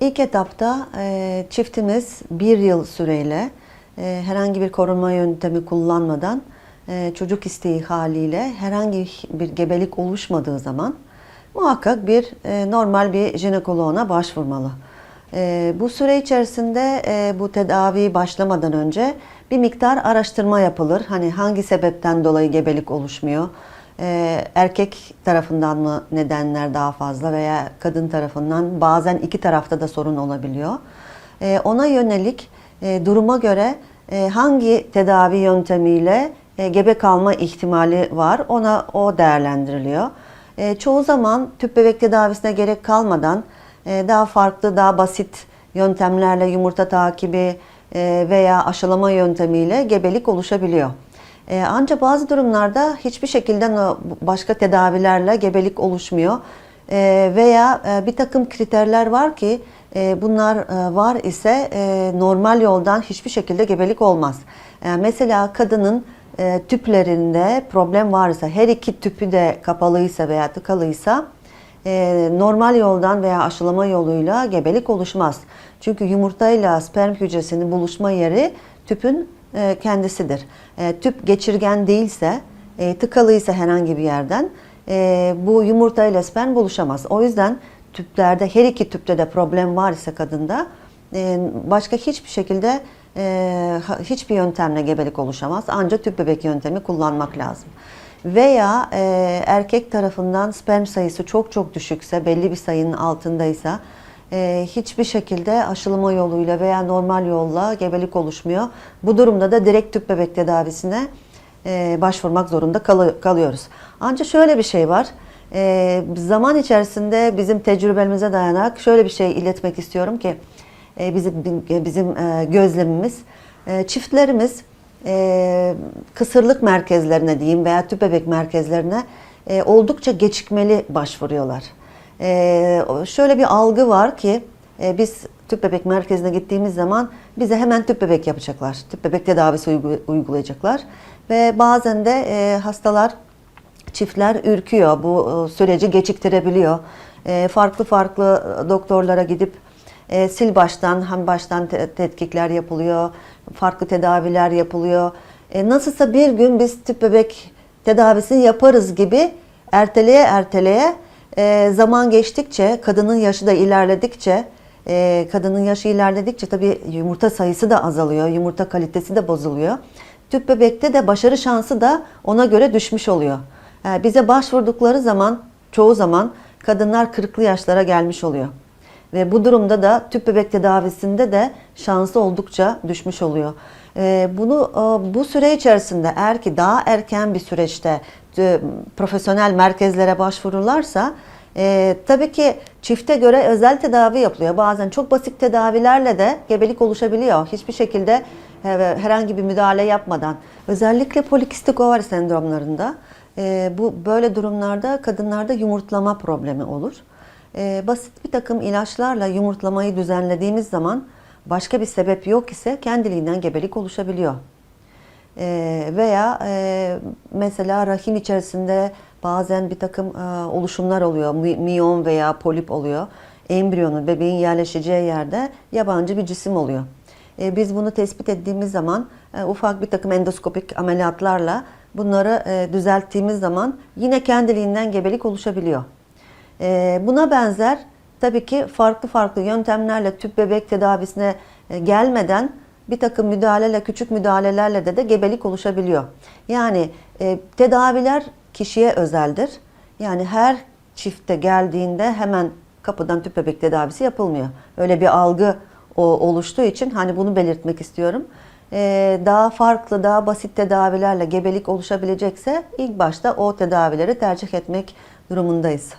İlk etapta e, çiftimiz bir yıl süreyle e, herhangi bir korunma yöntemi kullanmadan e, çocuk isteği haliyle herhangi bir gebelik oluşmadığı zaman muhakkak bir e, normal bir jinekoloğuna başvurmalı. E, bu süre içerisinde e, bu tedavi başlamadan önce bir miktar araştırma yapılır. Hani hangi sebepten dolayı gebelik oluşmuyor? Ee, erkek tarafından mı nedenler daha fazla veya kadın tarafından bazen iki tarafta da sorun olabiliyor. Ee, ona yönelik e, duruma göre e, hangi tedavi yöntemiyle e, gebe kalma ihtimali var ona o değerlendiriliyor. E, çoğu zaman tüp bebek tedavisine gerek kalmadan e, daha farklı daha basit yöntemlerle yumurta takibi e, veya aşılama yöntemiyle gebelik oluşabiliyor. Ee, ancak bazı durumlarda hiçbir şekilde başka tedavilerle gebelik oluşmuyor. Ee, veya e, bir takım kriterler var ki e, bunlar e, var ise e, normal yoldan hiçbir şekilde gebelik olmaz. E, mesela kadının e, tüplerinde problem varsa, her iki tüpü de kapalıysa veya tıkalıysa e, normal yoldan veya aşılama yoluyla gebelik oluşmaz. Çünkü yumurtayla sperm hücresinin buluşma yeri tüpün e, kendisidir. E, tüp geçirgen değilse, e, tıkalıysa herhangi bir yerden e, bu yumurta ile sperm buluşamaz. O yüzden tüplerde her iki tüpte de problem var ise kadında e, başka hiçbir şekilde e, hiçbir yöntemle gebelik oluşamaz. Ancak tüp bebek yöntemi kullanmak lazım. Veya e, erkek tarafından sperm sayısı çok çok düşükse, belli bir sayının altındaysa e, hiçbir şekilde aşılama yoluyla veya normal yolla gebelik oluşmuyor. Bu durumda da direkt tüp bebek tedavisine e, başvurmak zorunda kalı- kalıyoruz. Ancak şöyle bir şey var. E, zaman içerisinde bizim tecrübemize dayanarak şöyle bir şey iletmek istiyorum ki e, bizim bizim e, gözlemimiz e, çiftlerimiz e, kısırlık merkezlerine diyeyim veya tüp bebek merkezlerine e, oldukça gecikmeli başvuruyorlar. E, şöyle bir algı var ki e, biz tüp bebek merkezine gittiğimiz zaman bize hemen tüp bebek yapacaklar. Tüp bebek tedavisi uygu- uygulayacaklar. Ve bazen de e, hastalar çiftler ürküyor. Bu e, süreci geciktirebiliyor. E, Farklı farklı doktorlara gidip e, sil baştan hem baştan te- tetkikler yapılıyor. Farklı tedaviler yapılıyor. E, Nasılsa bir gün biz tüp bebek tedavisini yaparız gibi erteleye erteleye e, zaman geçtikçe kadının yaşı da ilerledikçe e, kadının yaşı ilerledikçe tabii yumurta sayısı da azalıyor. Yumurta kalitesi de bozuluyor. Tüp bebekte de başarı şansı da ona göre düşmüş oluyor. E, bize başvurdukları zaman çoğu zaman kadınlar 40'lı yaşlara gelmiş oluyor. Ve bu durumda da tüp bebek tedavisinde de şansı oldukça düşmüş oluyor. Ee, Bunu bu süre içerisinde eğer ki daha erken bir süreçte e, profesyonel merkezlere başvururlarsa e, tabii ki çifte göre özel tedavi yapılıyor. Bazen çok basit tedavilerle de gebelik oluşabiliyor. Hiçbir şekilde e, herhangi bir müdahale yapmadan. Özellikle polikistik ovari sendromlarında e, bu böyle durumlarda kadınlarda yumurtlama problemi olur. Ee, basit bir takım ilaçlarla yumurtlamayı düzenlediğimiz zaman başka bir sebep yok ise kendiliğinden gebelik oluşabiliyor. Ee, veya e, mesela rahim içerisinde bazen bir takım e, oluşumlar oluyor. Mi- Miyom veya polip oluyor. Embriyonun, bebeğin yerleşeceği yerde yabancı bir cisim oluyor. E, biz bunu tespit ettiğimiz zaman ufak bir takım endoskopik ameliyatlarla bunları düzelttiğimiz zaman yine kendiliğinden gebelik oluşabiliyor. Buna benzer tabii ki farklı farklı yöntemlerle tüp bebek tedavisine gelmeden bir takım müdahaleyle, küçük müdahalelerle de de gebelik oluşabiliyor. Yani e, tedaviler kişiye özeldir. Yani her çifte geldiğinde hemen kapıdan tüp bebek tedavisi yapılmıyor. Öyle bir algı o, oluştuğu için hani bunu belirtmek istiyorum. Ee, daha farklı, daha basit tedavilerle gebelik oluşabilecekse ilk başta o tedavileri tercih etmek durumundayız.